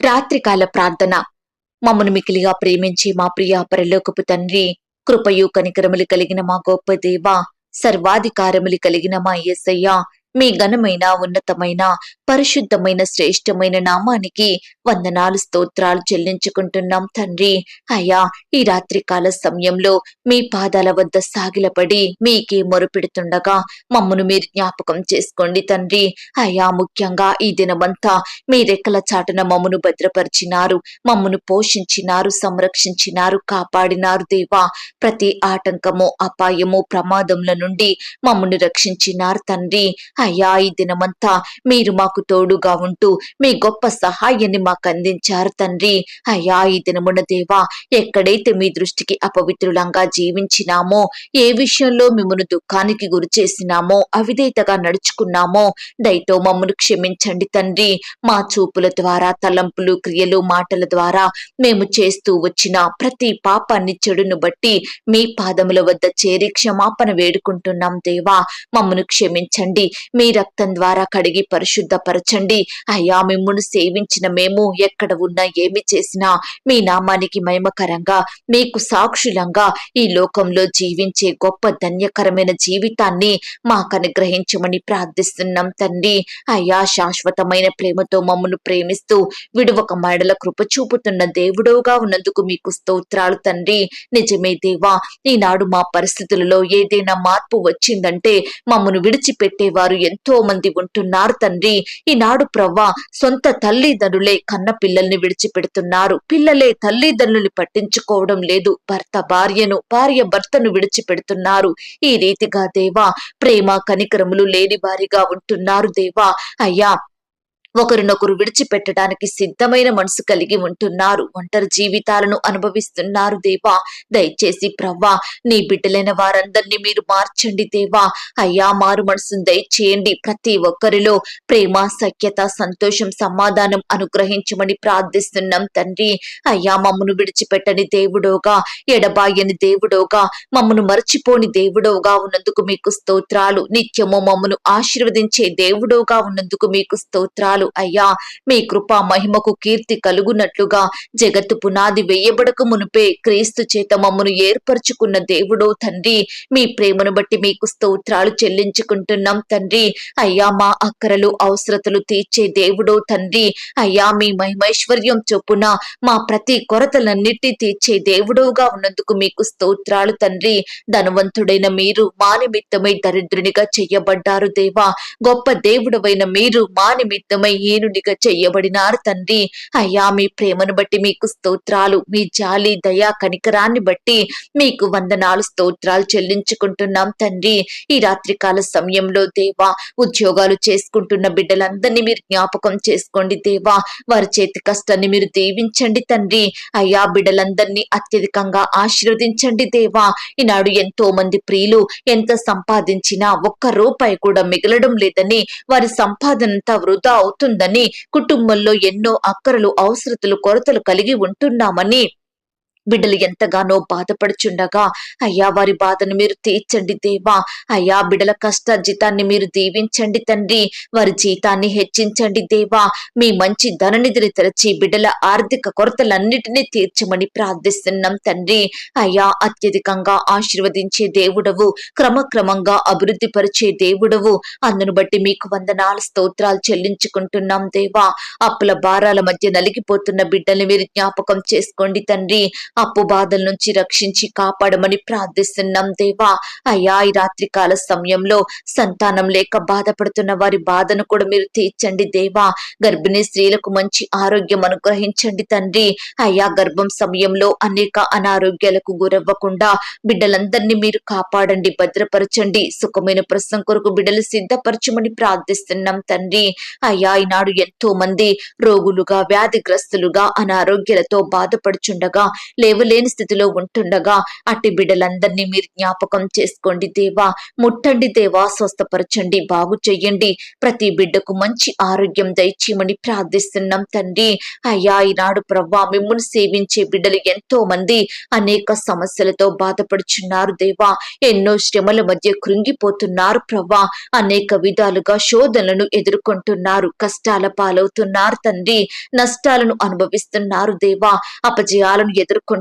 రాత్రికాల ప్రార్థన. మమ్మను మికిలిగా ప్రేమించి మా ప్రియ పరలోకపు తండ్రి కృపయు కనికరములు కలిగిన మా గొప్ప దేవ సర్వాధికారములు కలిగిన మా యేసయ్య మీ ఘనమైన ఉన్నతమైన పరిశుద్ధమైన శ్రేష్టమైన నామానికి వందనాలు స్తోత్రాలు చెల్లించుకుంటున్నాం తండ్రి. అయ్యా ఈ రాత్రికాల సమయంలో మీ పాదాల వద్ద సాగిలపడి మీకే మొరుపెడుతుండగా మమ్మను మీరు జ్ఞాపకం చేసుకోండి తండ్రి. అయ్యా ముఖ్యంగా ఈ దినమంతా మీ రెక్కల చాటున మమ్మను భద్రపరిచినారు మమ్మను పోషించినారు సంరక్షించినారు కాపాడినారు దేవా. ప్రతి ఆటంకము అపాయము ప్రమాదముల నుండి మమ్మను రక్షించినారు తండ్రి. అయ్యా ఈ దినమంతా మీరు మాకు తోడుగా ఉంటూ మీ గొప్ప సహాయాన్ని మాకు అందించారు తండ్రి. అయ్యా ఈ దినమున దేవా ఎక్కడైతే మీ దృష్టికి అపవిత్రులంగా జీవించినామో ఏ విషయంలో మిమ్మల్ని దుఃఖానికి గురి చేసినామో అవిధేతగా నడుచుకున్నామో దయతో మమ్మను క్షమించండి తండ్రి. మా చూపుల ద్వారా తలంపులు క్రియలు మాటల ద్వారా మేము చేస్తూ వచ్చిన ప్రతి పాపాన్ని చెడును బట్టి మీ పాదముల వద్ద చేరి క్షమాపణ వేడుకుంటున్నాం దేవా. మమ్మను క్షమించండి. మీ రక్తం ద్వారా కడిగి పరిశుద్ధపరచండి. అయ్యా మిమ్మును సేవించిన మేము ఎక్కడ ఉన్నా ఏమి చేసినా మీ నామానికి మహిమకరంగా మీకు సాక్షులంగా ఈ లోకంలో జీవించే గొప్ప ధన్యకరమైన జీవితాన్ని మాకనుగ్రహించమని ప్రార్థిస్తున్నాం తండ్రి. అయ్యా శాశ్వతమైన ప్రేమతో మమ్మను ప్రేమిస్తూ విడువక మడల కృప చూపుతున్న దేవుడవుగా ఉన్నందుకు మీకు స్తోత్రాలు తండ్రి. నిజమే దేవా ఈనాడు మా పరిస్థితులలో ఏదైనా మార్పు వచ్చిందంటే మమ్మను విడిచిపెట్టేవారు ఎంతో మంది ఉంటున్నారు తండ్రి. ఈనాడు ప్రవ్వా సొంత తల్లిదండ్రులే కన్న పిల్లల్ని విడిచిపెడుతున్నారు. పిల్లలే తల్లిదండ్రుల్ని పట్టించుకోవడం లేదు. భర్త భార్యను భార్య భర్తను విడిచిపెడుతున్నారు. ఈ రీతిగా దేవా ప్రేమ కనికరములు లేని వారిగా ఉంటున్నారు దేవా. అయ్యా ఒకరినొకరు విడిచిపెట్టడానికి సిద్ధమైన మనసు కలిగి ఉంటున్నారు. ఒంటరి జీవితాలను అనుభవిస్తున్నారు దేవా. దయచేసి ప్రవ్వా నీ బిడ్డలైన వారందరినీ మీరు మార్చండి దేవా. అయ్యా మారు మనసును దయచేయండి. ప్రతి ఒక్కరిలో ప్రేమ సఖ్యత సంతోషం సమాధానం అనుగ్రహించమని ప్రార్థిస్తున్నాం తండ్రి. అయ్యా మమ్మను విడిచిపెట్టని దేవుడోగా ఎడబాయని దేవుడోగా మమ్మను మర్చిపోని దేవుడోగా ఉన్నందుకు మీకు స్తోత్రాలు. నిత్యము మమ్మను ఆశీర్వదించే దేవుడోగా ఉన్నందుకు మీకు స్తోత్రాలు. అయ్యా మీ కృప మహిమకు కీర్తి కలుగునట్లుగా జగత్తు పునాది వేయబడక మునుపే క్రీస్తు చేత మమ్మను ఏర్పరచుకున్న దేవుడో తండ్రి. మీ ప్రేమను బట్టి మీకు స్తోత్రాలు చెల్లించుకుంటున్నాం తండ్రి. అయ్యా మా అక్కరలు అవసరతలు తీర్చే దేవుడో తండ్రి. అయ్యా మీ మహిమైశ్వర్యం చొప్పున మా ప్రతి కొరతలన్నిటి తీర్చే దేవుడోగా ఉన్నందుకు మీకు స్తోత్రాలు తండ్రి. ధనవంతుడైన మీరు మా నిమిత్తమై దరిద్రునిగా చెయ్యబడ్డారు దేవా. గొప్ప దేవుడవైన మీరు మా నిమిత్తమై ఏనుడిగా చెయ్యబడినారు తండ్రి? అయ్యా మీ ప్రేమను బట్టి మీకు స్తోత్రాలు మీ జాలి దయా కనికరాన్ని బట్టి మీకు వందనాలు స్తోత్రాలు చెల్లించుకుంటున్నాం తండ్రి. ఈ రాత్రికాల సమయంలో దేవా ఉద్యోగాలు చేసుకుంటున్న బిడ్డలందరినీ మీరు జ్ఞాపకం చేసుకోండి దేవా. వారి చేతి కష్టాన్ని మీరు దీవించండి తండ్రి. అయ్యా బిడ్డలందరినీ అత్యధికంగా ఆశీర్వదించండి దేవా. ఈనాడు ఎంతో మంది ప్రియులు ఎంత సంపాదించినా ఒక్క రూపాయి కూడా మిగలడం లేదని వారి సంపాదనంతా వృధా అవుతుందని కుటుంబంలో ఎన్నో అక్కరలు అవసరతలు కొరతలు కలిగి ఉంటున్నామని బిడ్డలు ఎంతగానో బాధపడుచుండగా అయ్యా వారి బాధను మీరు తీర్చండి దేవా. అయ్యా బిడ్డల కష్టార్జితాన్ని మీరు దీవించండి తండ్రి. వారి జీతాన్ని హెచ్చించండి దేవా. మీ మంచి ధననిధిని తెరచి బిడ్డల ఆర్థిక కొరతలన్నిటినీ తీర్చమని ప్రార్థిస్తున్నాం తండ్రి. అయ్యా అత్యధికంగా ఆశీర్వదించే దేవుడవు క్రమక్రమంగా అభివృద్ధి పరిచే దేవుడవు. అందును బట్టి మీకు వందనాలు స్తోత్రాలు చెల్లించుకుంటున్నాం దేవా. అప్పుల భారాల మధ్య నలిగిపోతున్న బిడ్డల్ని మీరు జ్ఞాపకం చేసుకోండి తండ్రి. అప్పు బాధల నుంచి రక్షించి కాపాడమని ప్రార్థిస్తున్నాం దేవా. అయ్యా ఈ రాత్రికాల సమయంలో సంతానం లేక బాధపడుతున్న వారి బాధను కూడా మీరు తీర్చండి దేవా. గర్భిణీ స్త్రీలకు మంచి ఆరోగ్యం అనుగ్రహించండి తండ్రి. అయ్యా గర్భం సమయంలో అనేక అనారోగ్యాలకు గురవ్వకుండా బిడ్డలందరినీ మీరు కాపాడండి భద్రపరచండి. సుఖమైన ప్రసం కొరకు బిడ్డలు సిద్ధపరచమని ప్రార్థిస్తున్నాం తండ్రి. అయ్యా ఈనాడు ఎంతో మంది రోగులుగా వ్యాధిగ్రస్తులుగా అనారోగ్యాలతో బాధపడుచుండగా లేవలేని స్థితిలో ఉంటుండగా అట్టి బిడ్డలందరినీ మీరు జ్ఞాపకం చేసుకోండి దేవా. ముట్టండి దేవా స్వస్థపరచండి బాగు చెయ్యండి. ప్రతి బిడ్డకు మంచి ఆరోగ్యం దయచేయమని ప్రార్థిస్తున్నాం తండ్రి. అయ్యా ఈనాడు ప్రవ్వా మిమ్మల్ని సేవించే బిడ్డలు ఎంతో మంది అనేక సమస్యలతో బాధపడుచున్నారు దేవా. ఎన్నో శ్రమల మధ్య కృంగిపోతున్నారు ప్రవ్వా. అనేక విధాలుగా శోధనలను ఎదుర్కొంటున్నారు కష్టాల పాలవుతున్నారు తండ్రి. నష్టాలను అనుభవిస్తున్నారు దేవా. అపజయాలను ఎదుర్కొంటున్నారు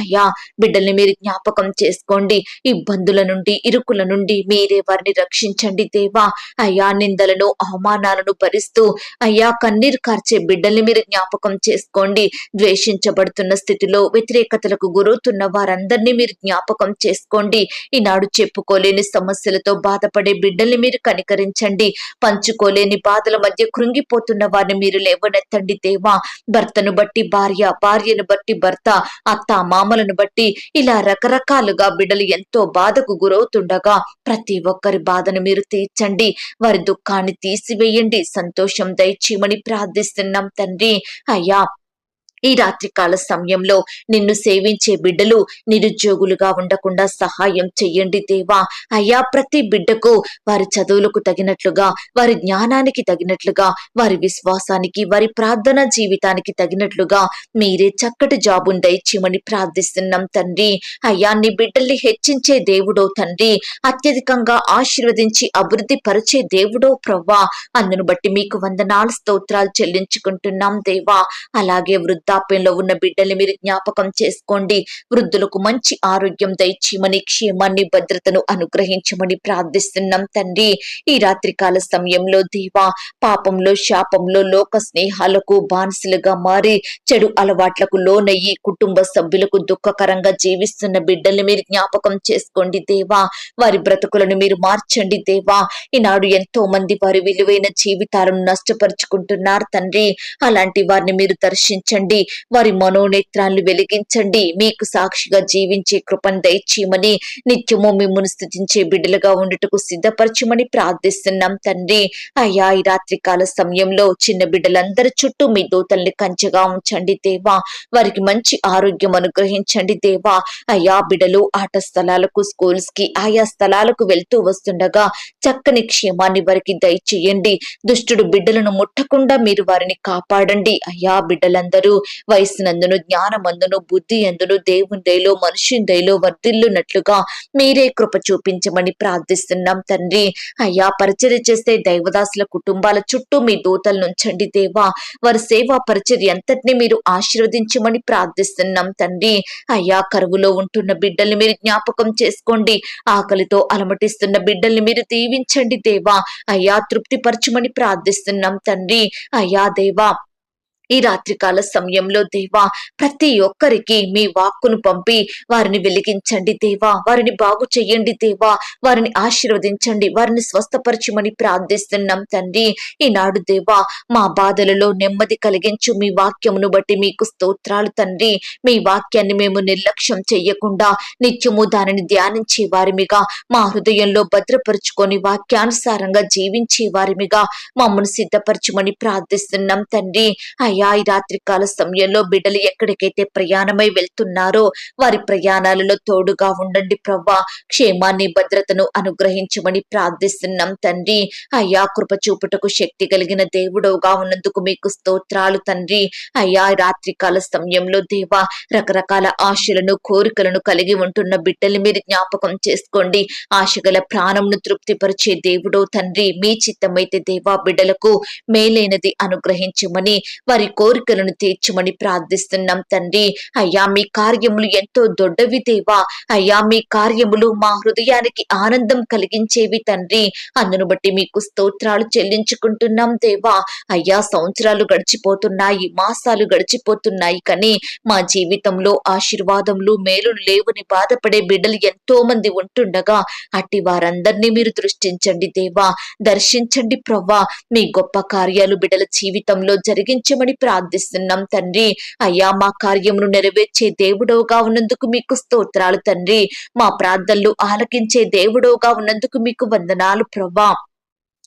అయ్యా బిడ్డల్ని మీరు జ్ఞాపకం చేసుకోండి. ఇబ్బందుల నుండి ఇరుకుల నుండి మీరే వారిని రక్షించండి దేవా. అయ్యా నిందలను అవమానాలను భరిస్తూ అయ్యా కన్నీరు కార్చే బిడ్డల్ని మీరు జ్ఞాపకం చేసుకోండి. ద్వేషించబడుతున్న స్థితిలో వ్యతిరేకతలకు గురవుతున్న వారందరినీ మీరు జ్ఞాపకం చేసుకోండి. ఈనాడు చెప్పుకోలేని సమస్యలతో బాధపడే బిడ్డల్ని మీరు కనికరించండి. పంచుకోలేని బాధల మధ్య కృంగిపోతున్న వారిని మీరు లేవనెత్తండి దేవా. భర్తను బట్టి భార్య భార్యను బట్టి భర్త అత్త మామలను బట్టి ఇలా రకరకాలుగా బిడ్డలు ఎంతో బాధకు గురవుతుండగా ప్రతి ఒక్కరి బాధను మీరు తీర్చండి. వారి దుఃఖాన్ని తీసివేయండి. సంతోషం దయచేయమని ప్రార్థిస్తున్నాం తండ్రి. అయ్యా ఈ రాత్రికాల సమయంలో నిన్ను సేవించే బిడ్డలు నిరుద్యోగులుగా ఉండకుండా సహాయం చెయ్యండి దేవా. అయ్యా ప్రతి బిడ్డకు వారి చదువులకు తగినట్లుగా వారి జ్ఞానానికి తగినట్లుగా వారి విశ్వాసానికి వారి ప్రార్థన జీవితానికి తగినట్లుగా మీరే చక్కటి జాబును దయచేయమని ప్రార్థిస్తున్నాం తండ్రి. అయ్యా నీ బిడ్డల్ని హెచ్చించే దేవుడో తండ్రి. అత్యధికంగా ఆశీర్వదించి అభివృద్ధి పరిచే దేవుడో ప్రవ్వా. అందును బట్టి మీకు వందనాలు స్తోత్రాలు చెల్లించుకుంటున్నాం దేవా. అలాగే వృద్ధాప్యంలో ఉన్న బిడ్డల్ని మీరు జ్ఞాపకం చేసుకోండి. వృద్ధులకు మంచి ఆరోగ్యం దయచేయమని క్షేమాన్ని భద్రతను అనుగ్రహించమని ప్రార్థిస్తున్నాం తండ్రి. ఈ రాత్రికాల సమయంలో దేవా పాపంలో శాపంలో లోక స్నేహాలకు బానిసలుగా మారి చెడు అలవాట్లకు లోనయ్యి కుటుంబ సభ్యులకు దుఃఖకరంగా జీవిస్తున్న బిడ్డల్ని మీరు జ్ఞాపకం చేసుకోండి దేవా. వారి బ్రతుకులను మీరు మార్చండి దేవా. ఈనాడు ఎంతో మంది వారి విలువైన జీవితాలను నష్టపరుచుకుంటున్నారు తండ్రి. అలాంటి వారిని మీరు దర్శించండి. వారి మనోనేత్రాలను వెలిగించండి. మీకు సాక్షిగా జీవించే కృపను దయచేయమని నిత్యము మిమ్మల్ని స్థుతించే బిడ్డలుగా ఉండటకు సిద్ధపరచమని ప్రార్థిస్తున్నాం తండ్రి. అయ్యా ఈ రాత్రికాల సమయంలో చిన్న బిడ్డలందరి చుట్టూ మీ దూతల్ని కంచెగా ఉంచండి దేవా. వారికి మంచి ఆరోగ్యం అనుగ్రహించండి దేవా. అయ్యా బిడ్డలు ఆట స్థలాలకు స్కూల్స్కి ఆయా స్థలాలకు వెళ్తూ వస్తుండగా చక్కని క్షేమాన్ని వారికి దయచేయండి. దుష్టుడు బిడ్డలను ముట్టకుండా మీరు వారిని కాపాడండి. అయ్యా బిడ్డలందరూ వయసునందును జ్ఞానమందును బుద్ధి అందును దేవుని దయలో మనుషుని దయలో వర్ధిల్లునట్లుగా మీరే కృప చూపించమని ప్రార్థిస్తున్నాం తండ్రి. అయ్యా పరిచర్య చేస్తే దైవదాసుల కుటుంబాల చుట్టూ మీ దూతలు నుంచండి దేవా. వారి సేవా పరిచర్య అంతటిని మీరు ఆశీర్వదించమని ప్రార్థిస్తున్నాం తండ్రి. అయ్యా కరువులో ఉంటున్న బిడ్డల్ని మీరు జ్ఞాపకం చేసుకోండి. ఆకలితో అలమటిస్తున్న బిడ్డల్ని మీరు దీవించండి దేవా. అయ్యా తృప్తిపరచమని ప్రార్థిస్తున్నాం తండ్రి. అయ్యా దేవా ఈ రాత్రికాల సమయంలో దేవా ప్రతి ఒక్కరికి మీ వాక్కును పంపి వారిని వెలిగించండి దేవా వారిని బాగు చెయ్యండి దేవా వారిని ఆశీర్వదించండి వారిని స్వస్థపరచమని ప్రార్థిస్తున్నాం తండ్రి. ఈనాడు దేవా మా బాధలలో నెమ్మది కలిగించు మీ వాక్యమును బట్టి మీకు స్తోత్రాలు తండ్రి. మీ వాక్యాన్ని మేము నిర్లక్ష్యం చెయ్యకుండా నిత్యము దానిని ధ్యానించే వారిమిగా మా హృదయంలో భద్రపరుచుకొని వాక్యానుసారంగా జీవించే వారిమిగా మమ్మల్ని సిద్ధపరచమని ప్రార్థిస్తున్నాం తండ్రి. అయ్యా ఈ రాత్రికాల సమయంలో బిడ్డలు ఎక్కడికైతే ప్రయాణమై వెళ్తున్నారో వారి ప్రయాణాలలో తోడుగా ఉండండి ప్రవ్వా. క్షేమాన్ని భద్రతను అనుగ్రహించమని ప్రార్థిస్తున్నాం తండ్రి. అయ్యా కృప చూపుటకు శక్తి కలిగిన దేవుడవుగా ఉన్నందుకు మీకు స్తోత్రాలు తండ్రి. అయ్యా రాత్రికాల సమయంలో దేవా రకరకాల ఆశలను కోరికలను కలిగి ఉంటున్న బిడ్డల్ని మీరు జ్ఞాపకం చేసుకోండి. ఆశగల ప్రాణంను తృప్తిపరిచే దేవుడో తండ్రి. మీ చిత్తమైతే దేవా బిడ్డలకు మేలైనది అనుగ్రహించమని వారి కోరికలను తీర్చమని ప్రార్థిస్తున్నాం తండ్రి. అయ్యా మీ కార్యములు ఎంతో దొడ్డవి దేవా. అయ్యా మీ కార్యములు మా హృదయానికి ఆనందం కలిగించేవి తండ్రి. అందును బట్టి మీకు స్తోత్రాలు చెల్లించుకుంటున్నాం దేవా. అయ్యా సంవత్సరాలు గడిచిపోతున్నాయి మాసాలు గడిచిపోతున్నాయి కానీ మా జీవితంలో ఆశీర్వాదములు మేలులు లేవని బాధపడే బిడ్డలు ఎంతో మంది ఉంటుండగా అట్టి వారందరినీ మీరు దృష్టించండి దేవా. దర్శించండి ప్రవ్వా. మీ గొప్ప కార్యాలు బిడ్డల జీవితంలో జరిగించమని ప్రార్థిస్తున్నాం తండ్రి. అయ్యా మా కార్యమును నెరవేర్చే దేవుడవుగా ఉన్నందుకు మీకు స్తోత్రాలు తండ్రి. మా ప్రార్థనలు ఆలకించే దేవుడవుగా ఉన్నందుకు మీకు వందనాలు ప్రభా.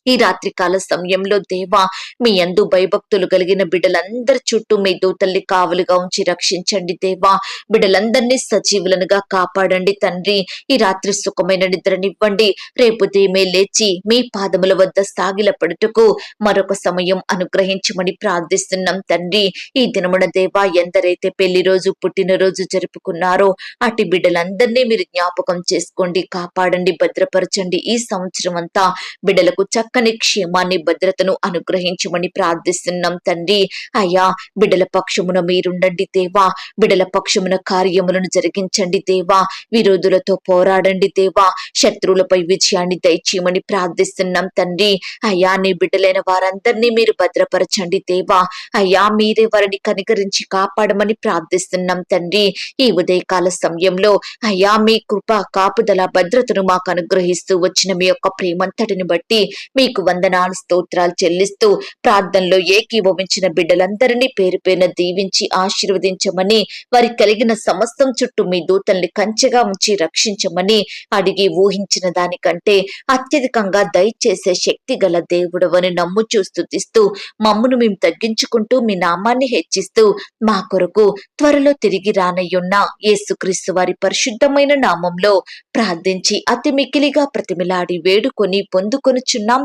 ఈ రాత్రికాల సమయంలో దేవా మీ అందు భయభక్తులు కలిగిన బిడ్డలందరి చుట్టూ మీ దూతల్ని కావలుగా ఉంచి రక్షించండి దేవా. బిడ్డలందరినీ సజీవులనుగా కాపాడండి తండ్రి. ఈ రాత్రి సుఖమైన నిద్రనివ్వండి. రేపు దేమే లేచి మీ పాదముల వద్ద సాగిలపడుటకు మరొక సమయం అనుగ్రహించమని ప్రార్థిస్తున్నాం తండ్రి. ఈ దినమున దేవా ఎందరైతే పెళ్ళి రోజు పుట్టినరోజు జరుపుకున్నారో అటు బిడ్డలందరినీ మీరు జ్ఞాపకం చేసుకోండి కాపాడండి భద్రపరచండి ఈ సంవత్సరం అంతా బిడ్డలకు చక్కని క్షేమాన్ని భద్రతను అనుగ్రహించమని ప్రార్థిస్తున్నాం తండ్రి. అయ్యా బిడ్డల పక్షమున మీరుండండి దేవా. బిడల పక్షమున కార్యములను జరిగించండి దేవా. విరోధులతో పోరాడండి దేవా. శత్రువులపై విజయాన్ని దయచేయమని ప్రార్థిస్తున్నాం తండ్రి. అయ్యా నీ బిడ్డలైన వారందరినీ మీరు భద్రపరచండి దేవా. అయ్యా మీరే వారిని కనికరించి కాపాడమని ప్రార్థిస్తున్నాం తండ్రి. ఈ ఉదయకాల సమయంలో అయ్యా మీ కృప కాపుదల భద్రతను మాకు అనుగ్రహిస్తూ వచ్చిన మీ యొక్క ప్రేమంతటిని బట్టి మీకు వందనాలు స్తోత్రాలు చెల్లిస్తూ ప్రార్థనలో ఏకీభవించిన బిడ్డలందరినీ పేరు పేరున దీవించి ఆశీర్వదించమని వారి కలిగిన సమస్తం చుట్టూ మీ దూతల్ని కంచెగా ఉంచి రక్షించమని అడిగి ఊహించిన దానికంటే అత్యధికంగా దయచేసే శక్తి గల దేవుడవని నమ్ము చూస్తుతిస్తూ మమ్మును మేము తగ్గించుకుంటూ మీ నామాన్ని హెచ్చిస్తూ మా కొరకు త్వరలో తిరిగి రానయ్యున్న యేసుక్రీస్తు వారి పరిశుద్ధమైన నామంలో ప్రార్థించి అతి మికిలిగా ప్రతిమిలాడి వేడుకొని పొందుకొనుచున్నాం